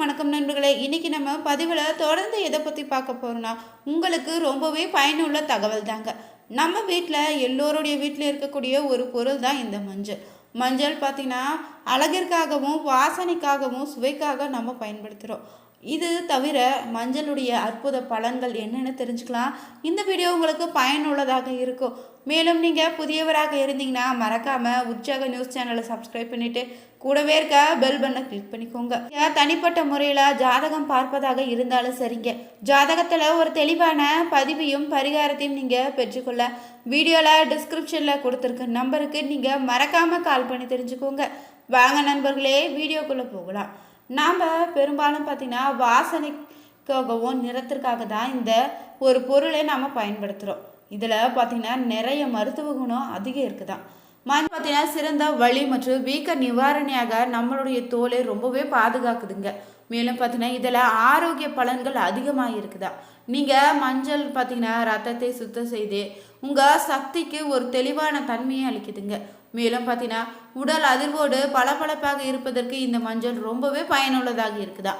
வணக்கம் நண்பர்களே. இன்றைக்கி நம்ம பதிவில் தொடர்ந்து எதை பற்றி பார்க்க போகிறோம்னா உங்களுக்கு ரொம்பவே பயனுள்ள தகவல் தாங்க. நம்ம வீட்டில் எல்லோருடைய வீட்டில் இருக்கக்கூடிய ஒரு பொருள் தான் இந்த மஞ்சள். மஞ்சள் பார்த்திங்கன்னா அழகிற்காகவும் வாசனைக்காகவும் சுவைக்காக நம்ம பயன்படுத்துகிறோம் இது தவிர மஞ்சளுடைய அற்புத பலன்கள் என்னென்னு தெரிஞ்சுக்கலாம். இந்த வீடியோ உங்களுக்கு பயனுள்ளதாக இருக்கும். மேலும் நீங்கள் புதியவராக இருந்தீங்கன்னா மறக்காமல் உற்சாக நியூஸ் சேனலை சப்ஸ்கிரைப் பண்ணிவிட்டு கூடவே இருக்க பெல் பண்ணை கிளிக் பண்ணிக்கோங்க. தனிப்பட்ட முறையில் ஜாதகம் பார்ப்பதாக இருந்தாலும் சரிங்க. ஜாதகத்தில் ஒரு தெளிவான பதிவையும் பரிகாரத்தையும் நீங்கள் பெற்றுக்கொள்ள வீடியோவில் டிஸ்கிரிப்ஷனில் கொடுத்துருக்க நம்பருக்கு நீங்கள் மறக்காமல் கால் பண்ணி தெரிஞ்சுக்கோங்க. வாங்க நண்பர்களே வீடியோக்குள்ளே போகலாம். நாம் பெரும்பாலும் பார்த்திங்கன்னா வாசனைக்காகவும் நிறத்திற்காக தான் இந்த ஒரு பொருளை நாம் பயன்படுத்துகிறோம் இதில் பார்த்திங்கன்னா நிறைய மருத்துவ குணம் அதிகம் இருக்குதான். மண் பார்த்தீங்கன்னா சிறந்த வலி மற்றும் வீக்க நிவாரணியாக நம்மளுடைய தோலை ரொம்பவே பாதுகாக்குதுங்க. மேலும் பார்த்தீங்கன்னா இதில் ஆரோக்கிய பலன்கள் அதிகமாக இருக்குதா நீங்கள் மஞ்சள் பார்த்தீங்கன்னா ரத்தத்தை சுத்தம் செய்து உங்கள் சக்திக்கு ஒரு தெளிவான தன்மையை அளிக்குதுங்க. மேலும் பார்த்தீங்கன்னா உடல் அதிர்வோடு பளபளப்பாக இருப்பதற்கு இந்த மஞ்சள் ரொம்பவே பயனுள்ளதாக இருக்குதா?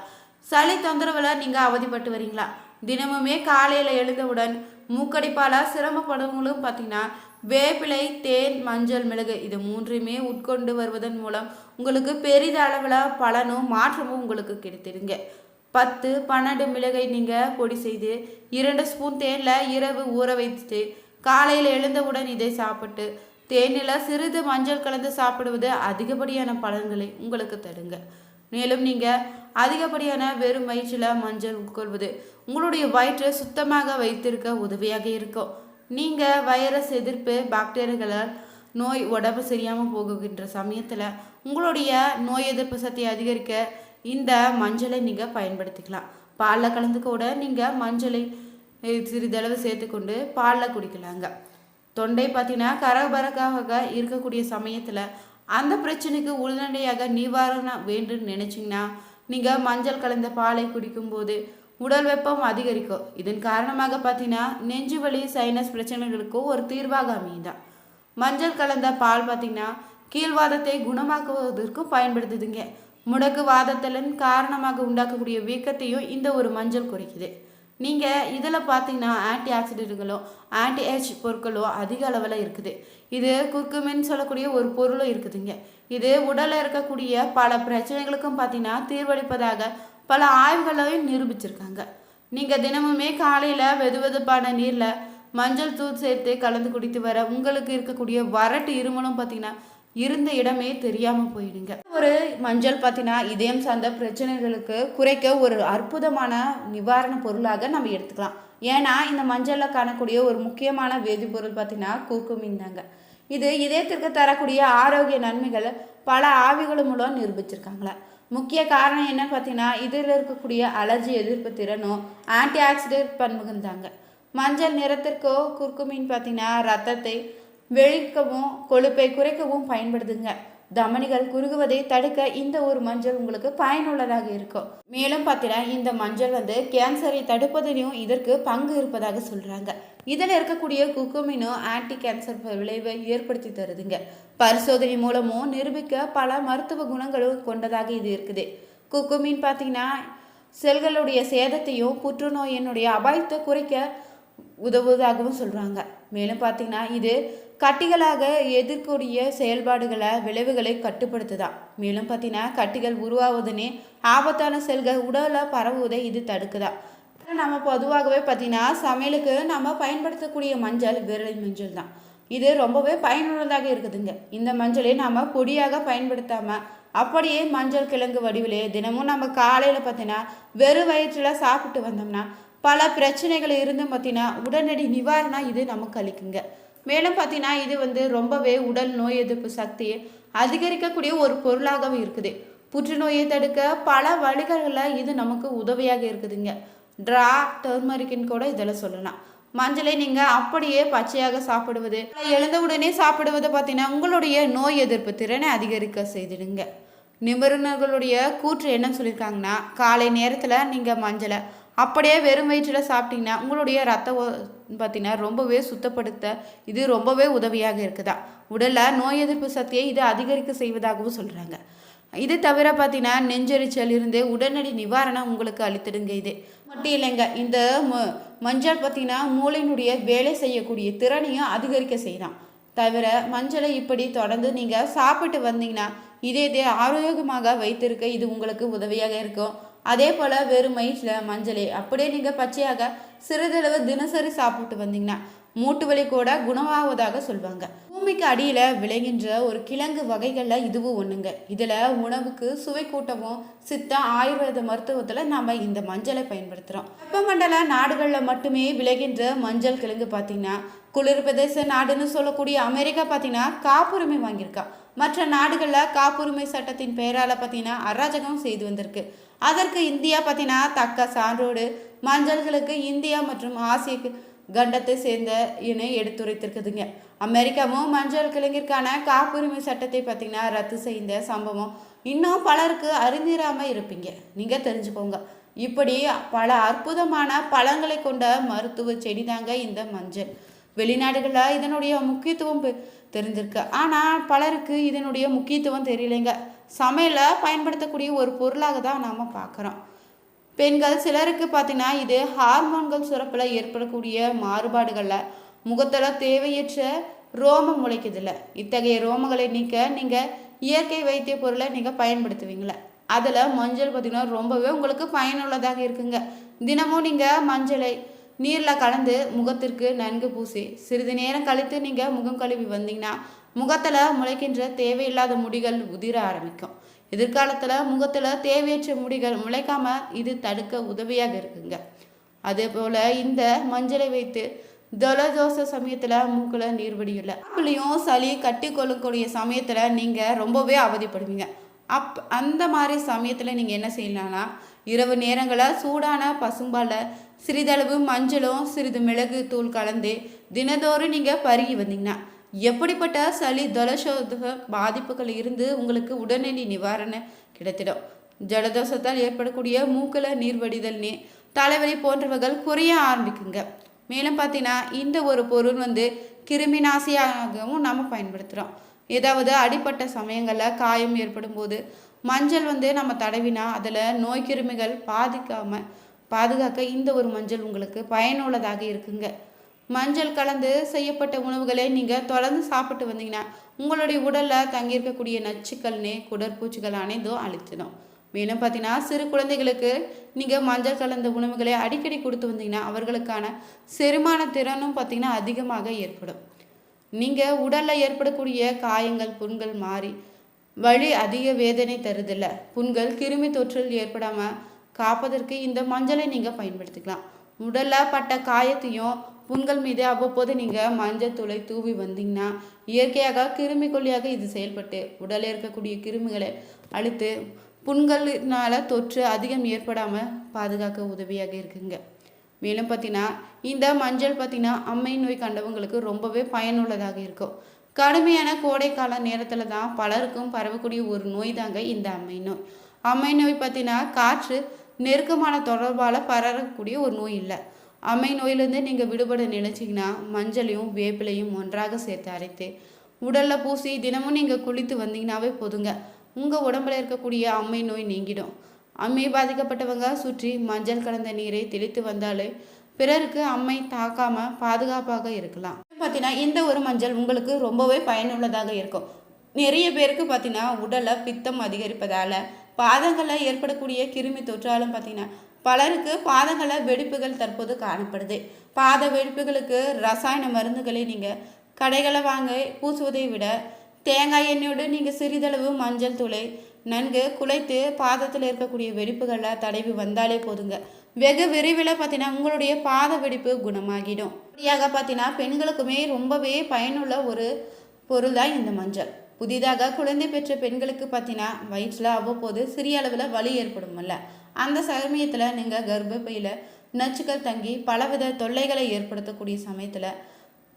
சளி தொந்தரவில் நீங்கள் அவதிப்பட்டு வரீங்களா? தினமுமே காலையில் எழுந்தவுடன் மூக்கடிப்பால் சிரமப்படுவங்களும் பார்த்தீங்கன்னா வேப்பிலை தேன் மஞ்சள் மிளகு இது மூன்றையுமே உட்கொண்டு வருவதன் மூலம் உங்களுக்கு பெரிதளவில் பலனும் மாற்றமும் உங்களுக்கு கிடைத்திருங்க பத்து பன்னெண்டு மிளகை நீங்கள் பொடி செய்து இரண்டு ஸ்பூன் தேனில் இரவு ஊற வைத்துட்டு காலையில் எழுந்தவுடன் இதை சாப்பிட்டு தேனில் சிறிது மஞ்சள் கலந்து சாப்பிடுவது அதிகப்படியான பலன்களை உங்களுக்கு தருங்க. மேலும் நீங்கள் அதிகப்படியான வெறும் வயிற்றில் மஞ்சள் உட்கொள்வது உங்களுடைய வயிற்றை சுத்தமாக வைத்திருக்க உதவியாக இருக்கும். நீங்கள் வைரஸ் எதிர்ப்பு பாக்டீரியாக்களால் நோய் உடம்பு சரியாமல் போகுகின்ற சமயத்தில் உங்களுடைய நோய் எதிர்ப்பு சக்தியை அதிகரிக்க இந்த மஞ்சளை நீங்கள் பயன்படுத்திக்கலாம். பாலில் கலந்து கூட நீங்கள் மஞ்சளை சிறிதளவு சேர்த்துக்கொண்டு பாலில் குடிக்கலாங்க. தொண்டை பார்த்தீங்கன்னா கரபரக்காக இருக்கக்கூடிய சமயத்தில் அந்த பிரச்சனைக்கு உடனடியாக நிவாரணம் வேண்டும் நினச்சிங்கன்னா நீங்கள் மஞ்சள் கலந்த பாலை குடிக்கும்போது உடல் வெப்பம் அதிகரிக்கும். இதன் காரணமாக பார்த்தீங்கன்னா நெஞ்சு வலி சைனஸ் பிரச்சனைகளுக்கும் ஒரு தீர்வாக அமையுதான் மஞ்சள் கலந்த பால் பார்த்தீங்கன்னா கீழ்வாதத்தை குணமாக்குவதற்கும் பயன்படுத்துதுங்க. முடக்கு வாதத்தின் காரணமாக உண்டாக்கக்கூடிய வீக்கத்தையும் இந்த ஒரு மஞ்சள் குறைக்குது. நீங்கள் இதில் பார்த்தீங்கன்னா ஆன்டி ஆக்சிடென்ட்டுகளோ ஆன்டி ஏஜ் பொருட்களோ அதிக அளவில் இருக்குது. இது குர்குமின்னு சொல்லக்கூடிய ஒரு பொருளும் இருக்குதுங்க. இது உடலில் இருக்கக்கூடிய பல பிரச்சனைகளுக்கும் பார்த்தீங்கன்னா தீர்வளிப்பதாக பல ஆய்வுகளையும் நிரூபிச்சிருக்காங்க. நீங்கள் தினமுமே காலையில் வெது வெதுப்பான நீரில் மஞ்சள் தூள் சேர்த்து கலந்து குடித்து வர உங்களுக்கு இருக்கக்கூடிய வறட்டு இருமலும் பார்த்தீங்கன்னா இருந்த இடமே தெரியாமல் போயிடுங்க. ஒரு மஞ்சள் பார்த்தீங்கன்னா இதயம் சார்ந்த பிரச்சனைகளுக்கு குறைக்க ஒரு அற்புதமான நிவாரண பொருளாக நம்ம எடுத்துக்கலாம். ஏன்னா இந்த மஞ்சளில் காணக்கூடிய ஒரு முக்கியமான வேதிப்பொருள் பார்த்தீங்கன்னா கூக்குமின் தாங்க இது இதயத்திற்கு தரக்கூடிய ஆரோக்கிய நன்மைகள் பல ஆவிகள் மூலம் நிரூபிச்சிருக்காங்களே. முக்கிய காரணம் என்னன்னு பார்த்தீங்கன்னா இதில் இருக்கக்கூடிய அலர்ஜி எதிர்ப்பு திறனும் ஆன்டி ஆக்சிடென்ட் பண்புகள் தாங்க மஞ்சள் நிறத்திற்கோ குர்குமின் பார்த்தீங்கன்னா ரத்தத்தை வெளிக்கவும் கொழுப்பை குறைக்கவும் பயன்படுதுங்க தமனிகள் குறுகுவதை தடுக்க இந்த ஒரு மஞ்சள் உங்களுக்கு பயனுள்ளதாக இருக்கும். மேலும் பார்த்தீங்கன்னா இந்த மஞ்சள் வந்து கேன்சரை தடுப்பதிலையும் இதற்கு பங்கு இருப்பதாக சொல்கிறாங்க இதில் இருக்கக்கூடிய குக்குமினும் ஆன்டி கேன்சர் விளைவை ஏற்படுத்தி தருதுங்க. பரிசோதனை மூலமும் நிரூபிக்க பல மருத்துவ குணங்களும் கொண்டதாக இது இருக்குது. குக்குமின் பார்த்தீங்கன்னா செல்களுடைய சேதத்தையும் புற்றுநோயினுடைய அபாயத்தை குறைக்க உதவுவதாகவும் சொல்கிறாங்க மேலும் பார்த்தீங்கன்னா இது கட்டிகளாக எதிர்க்கூடிய செயல்பாடுகளை விளைவுகளை கட்டுப்படுத்துதான் மேலும் பார்த்தீங்கன்னா கட்டிகள் உருவாவதுனே ஆபத்தான செல்கள் உடலில் பரவுவதை இது தடுக்குதா. நம்ம பொதுவாகவே பார்த்தீங்கன்னா சமையலுக்கு நம்ம பயன்படுத்தக்கூடிய மஞ்சள் விரலை மஞ்சள் தான். இது ரொம்பவே பயனுள்ளதாக இருக்குதுங்க. இந்த மஞ்சளை நாம் பொடியாக பயன்படுத்தாமல் அப்படியே மஞ்சள் கிழங்கு வடிவிலே தினமும் நம்ம காலையில் பார்த்தீங்கன்னா வெறும் வயிற்றில் சாப்பிட்டு வந்தோம்னா பல பிரச்சனைகள் இருந்தும் பார்த்தீங்கன்னா உடனடி நிவாரணம் இது நமக்கு அளிக்குங்க. மேலும் பார்த்தீங்கன்னா இது வந்து ரொம்பவே உடல் நோய் எதிர்ப்பு சக்தியை அதிகரிக்கக்கூடிய ஒரு பொருளாகவும் இருக்குது. புற்றுநோயை தடுக்க பல வழிகளில் இது நமக்கு உதவியாக இருக்குதுங்க. ட்ரா டர்மரிக்கின் கூட இதில் சொல்லலாம். மஞ்சளை நீங்கள் அப்படியே பச்சையாக சாப்பிடுவது எழுந்த உடனே சாப்பிடுவது பார்த்தீங்கன்னா உங்களுடைய நோய் எதிர்ப்பு திறனை அதிகரிக்க செய்திடுங்க. நிபுணர்களுடைய கூற்று என்ன சொல்லியிருக்காங்கன்னா காலை நேரத்தில் நீங்கள் மஞ்சளை அப்படியே வெறும் வயிற்றில் சாப்பிட்டிங்கன்னா உங்களுடைய ரத்த பார்த்தீங்கன்னா ரொம்பவே சுத்தப்படுத்த இது ரொம்பவே உதவியாக இருக்குதா? உடலில் நோய் எதிர்ப்பு சக்தியை இது அதிகரிக்க செய்வதாகவும் சொல்கிறாங்க இது தவிர பார்த்தீங்கன்னா நெஞ்செரிச்சல் இருந்து உடனடி நிவாரணம் உங்களுக்கு அளித்திடுங்க இது. மட்டும் இல்லைங்க இந்த ம- மஞ்சள் பார்த்தீங்கன்னா மூளையினுடைய வேலை செய்யக்கூடிய திறனையும் அதிகரிக்க செய்யலாம். தவிர மஞ்சளை இப்படி தொடர்ந்து நீங்கள் சாப்பிட்டு வந்தீங்கன்னா இதே இதே ஆரோக்கியமாக வைத்திருக்க இது உங்களுக்கு உதவியாக இருக்கும். அதே போல் வெறும் வயிற்றில் மஞ்சளை. அப்படியே நீங்கள் பச்சையாக சிறிதளவு தினசரி சாப்பிட்டு வந்தீங்கன்னா மூட்டு வலி கூட குணமாவதாக சொல்லுவாங்க பூமிக்கு அடியில் விளைகின்ற ஒரு கிழங்கு வகைகளில் இதுவும் ஒன்றுங்க இதில் உணவுக்கு சுவை கூட்டவும் சித்த ஆயுர்வேத மருத்துவத்தில் நம்ம இந்த மஞ்சளை பயன்படுத்துகிறோம் வெப்பமண்டல நாடுகளில் மட்டுமே விளைகின்ற மஞ்சள் கிழங்கு பார்த்தீங்கன்னா குளிர் பிரதேச நாடுன்னு சொல்லக்கூடிய அமெரிக்கா பார்த்தீங்கன்னா காப்புரிமை வாங்கியிருக்கா. மற்ற நாடுகளில் காப்புரிமை சட்டத்தின் பெயரால் பார்த்தீங்கன்னா அராஜகம் செய்து வந்திருக்கு. அதற்கு இந்தியா பார்த்தீங்கன்னா தக்க சான்றோடு மஞ்சள்களுக்கு இந்தியா மற்றும் ஆசிய கண்டத்தை சேர்ந்த இணை எடுத்துரைத்திருக்குதுங்க. அமெரிக்காவும் மஞ்சள் கிழங்கிற்கான காப்புரிமை சட்டத்தை பார்த்தீங்கன்னா ரத்து செய்த சம்பவம் இன்னும் பலருக்கு அறிந்திராமல் இருப்பீங்க. நீங்கள் தெரிஞ்சுக்கோங்க. இப்படி பல அற்புதமான பழங்களை கொண்ட மருத்துவ செடி தாங்க இந்த மஞ்சள். வெளிநாடுகளில் இதனுடைய முக்கியத்துவம் பெ- தெரிஞ்சிருக்கு. ஆனால் பலருக்கு இதனுடைய முக்கியத்துவம் தெரியலைங்க. சமையலில் பயன்படுத்தக்கூடிய ஒரு பொருளாக தான் நாம் பார்க்குறோம் பெண்கள் சிலருக்கு பார்த்தீங்கன்னா இது ஹார்மோன்கள் சுரப்பில் ஏற்படக்கூடிய மாறுபாடுகளில் முகத்தில் தேவையற்ற ரோமம் முளைக்குதில்ல. இத்தகைய ரோமங்களை நீக்க நீங்கள் இயற்கை வைத்திய பொருளை நீங்கள் பயன்படுத்துவீங்களே. அதில் மஞ்சள் பார்த்திங்கன்னா ரொம்பவே உங்களுக்கு பயனுள்ளதாக இருக்குங்க. தினமும் நீங்கள் மஞ்சளை நீரில் கலந்து முகத்திற்கு நன்கு பூசி சிறிது நேரம் கழித்து நீங்கள் முகம் கழுவி வந்தீங்கன்னா முகத்தில் முளைக்கின்ற தேவையில்லாத முடிகள் உதிர ஆரம்பிக்கும். எதிர்காலத்தில் முகத்தில் தேவையற்ற முடிகள் முளைக்காமல் இது தடுக்க உதவியாக இருக்குங்க. அதே போல் இந்த மஞ்சளை வைத்து ஜலதோஷ சமயத்தில் மூக்கில் நீர் வடியல. மூக்குலையும் சளி கட்டி கொள்ளக்கூடிய சமயத்தில் நீங்கள் ரொம்பவே அவதிப்படுவீங்க. அப் அந்த மாதிரி சமயத்தில் நீங்கள் என்ன செய்யலாம்னா இரவு நேரங்களில் சூடான பசும்பால சிறிதளவு மஞ்சளும் சிறிது மிளகு தூள் கலந்து தினதோறும் நீங்கள் பருகி வந்தீங்கன்னா எப்படிப்பட்ட சளி ஜலசோத பாதிப்புகள் இருந்து உங்களுக்கு உடனடி நிவாரணம் கிடைத்திடும். ஜலதோஷத்தால் ஏற்படக்கூடிய மூக்கில் நீர் நீ தலைவலி போன்றவைகள் குறைய ஆரம்பிக்குங்க. மேலும் பார்த்தீங்கன்னா இந்த ஒரு பொருள் வந்து கிருமி நாசியாகவும் நம்ம பயன்படுத்துகிறோம் ஏதாவது அடிப்பட்ட சமயங்களில் காயம் ஏற்படும் போது மஞ்சள் வந்து நம்ம தடவினா அதில் நோய் கிருமிகள் பாதிக்காமல் பாதுகாக்க இந்த ஒரு மஞ்சள் உங்களுக்கு பயனுள்ளதாக இருக்குங்க. மஞ்சள் கலந்து செய்யப்பட்ட உணவுகளை நீங்கள் தொடர்ந்து சாப்பிட்டு வந்தீங்கன்னா உங்களுடைய உடலில் தங்கியிருக்கக்கூடிய நச்சுக்கள்னே குடற்பூச்சிகள் அனைத்தும் அழிச்சிடும். மேலும் பார்த்தீங்கன்னா சிறு குழந்தைகளுக்கு நீங்கள் மஞ்சள் கலந்த உணவுகளை அடிக்கடி கொடுத்து வந்தீங்கன்னா அவர்களுக்கான செரிமான திறனும் பார்த்தீங்கன்னா அதிகமாக ஏற்படும். நீங்கள் உடலில் ஏற்படக்கூடிய காயங்கள் புண்கள் மாறி வழி அதிக வேதனை தருதில்ல. புண்கள் கிருமி தொற்றில் ஏற்படாமல் காப்பதற்கு இந்த மஞ்சளை நீங்கள் பயன்படுத்திக்கலாம். உடலில் பட்ட காயத்தையும் புண்கள் மீது அவ்வப்போது நீங்கள் மஞ்சள் தூளை தூவி வந்தீங்கன்னா இயற்கையாக கிருமி கொல்லியாக இது செயல்பட்டு உடலில் இருக்கக்கூடிய கிருமிகளை அழித்து புண்களினால் தொற்று அதிகம் ஏற்படாமல் பாதுகாக்க உதவியாக இருக்குங்க. மேலும் பார்த்தீங்கன்னா இந்த மஞ்சள் பார்த்தீங்கன்னா அம்மை நோய் கண்டவங்களுக்கு ரொம்பவே பயனுள்ளதாக இருக்கும். கடுமையான கோடைக்கால நேரத்தில் தான் பலருக்கும் பரவக்கூடிய ஒரு நோய் தாங்க இந்த அம்மை நோய் அம்மை நோய் பார்த்தீங்கன்னா காற்று நெருக்கமான தொடர்பால் பரவக்கூடிய ஒரு நோய் இல்லை. அம்மை நோயிலேருந்து நீங்கள் விடுபட நினைச்சீங்கன்னா மஞ்சளையும் வேப்பிலையும் ஒன்றாக சேர்த்து அரைத்து உடலில் பூசி தினமும் நீங்கள் குளித்து வந்தீங்கன்னாவே போதுங்க. உங்கள் உடம்புல இருக்கக்கூடிய அம்மை நோய் நீங்கிடும். அம்மை பாதிக்கப்பட்டவங்க சுற்றி மஞ்சள் கலந்த நீரை தெளித்து வந்தாலே பிறருக்கு அம்மை தாக்காமல் பாதுகாப்பாக இருக்கலாம். பார்த்தீங்கன்னா இந்த ஒரு மஞ்சள் உங்களுக்கு ரொம்பவே பயனுள்ளதாக இருக்கும். நிறைய பேருக்கு பார்த்தீங்கன்னா உடலில் பித்தம் அதிகரிப்பதால் பாதங்களில் ஏற்படக்கூடிய கிருமி தொற்றாலும் பார்த்தீங்கன்னா பலருக்கு பாதங்களில் வெடிப்புகள் தற்போது காணப்படுது. பாத வெடிப்புகளுக்கு ரசாயன மருந்துகளை நீங்கள் கடைகளை வாங்க பூசுவதை விட தேங்காய் எண்ணெயோடு நீங்கள் சிறிதளவு மஞ்சள் தூளை நன்கு குலைத்து பாதத்தில் இருக்கக்கூடிய வெடிப்புகளில் தடவி வந்தாலே போதுங்க. வெகு விரைவில் பார்த்தீங்கன்னா உங்களுடைய பாத வெடிப்பு குணமாகிடும். இப்படியாக பார்த்தீங்கன்னா பெண்களுக்குமே ரொம்பவே பயனுள்ள ஒரு பொருள் தான் இந்த மஞ்சள். புதிதாக குழந்தை பெற்ற பெண்களுக்கு பார்த்தீங்கன்னா வயிற்றில் அவ்வப்போது சிறிய அளவில் வலி ஏற்படும்ல. அந்த சமயத்தில் நீங்கள் கர்ப்பப்பையில் நச்சுக்கள் தங்கி பலவித தொல்லைகளை ஏற்படுத்தக்கூடிய சமயத்தில்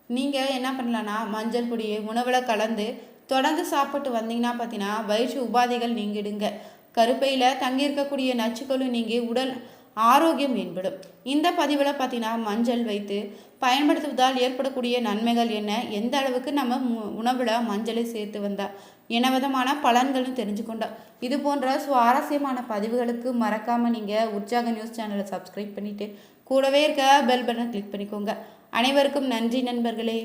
நீங்கள் என்ன பண்ணலான்னா மஞ்சள் பொடியை உணவில் கலந்து தொடர்ந்து சாப்பிட்டு வந்தீங்கன்னா பார்த்தீங்கன்னா வயிற்று உபாதைகள் நீங்கிடுங்க. கருப்பையில் தங்கியிருக்கக்கூடிய நச்சுக்களும் நீங்கி உடல் ஆரோக்கியம் மேம்படும். இந்த பதிவில் பார்த்தீங்கன்னா மஞ்சள் வைத்து பயன்படுத்துவதால் ஏற்படக்கூடிய நன்மைகள் என்ன? எந்த அளவுக்கு நம்ம உணவில் மஞ்சளை சேர்த்து வந்தா? என்ன விதமான பலன்கள்னு தெரிஞ்சுக்கொண்டோம். இது போன்ற சுவாரஸ்யமான பதிவுகளுக்கு மறக்காமல் நீங்கள் உற்சாக நியூஸ் சேனலை சப்ஸ்கிரைப் பண்ணிவிட்டு கூடவே இருக்க பெல் பட்டனை கிளிக் பண்ணிக்கோங்க. அனைவருக்கும் நன்றி நண்பர்களே.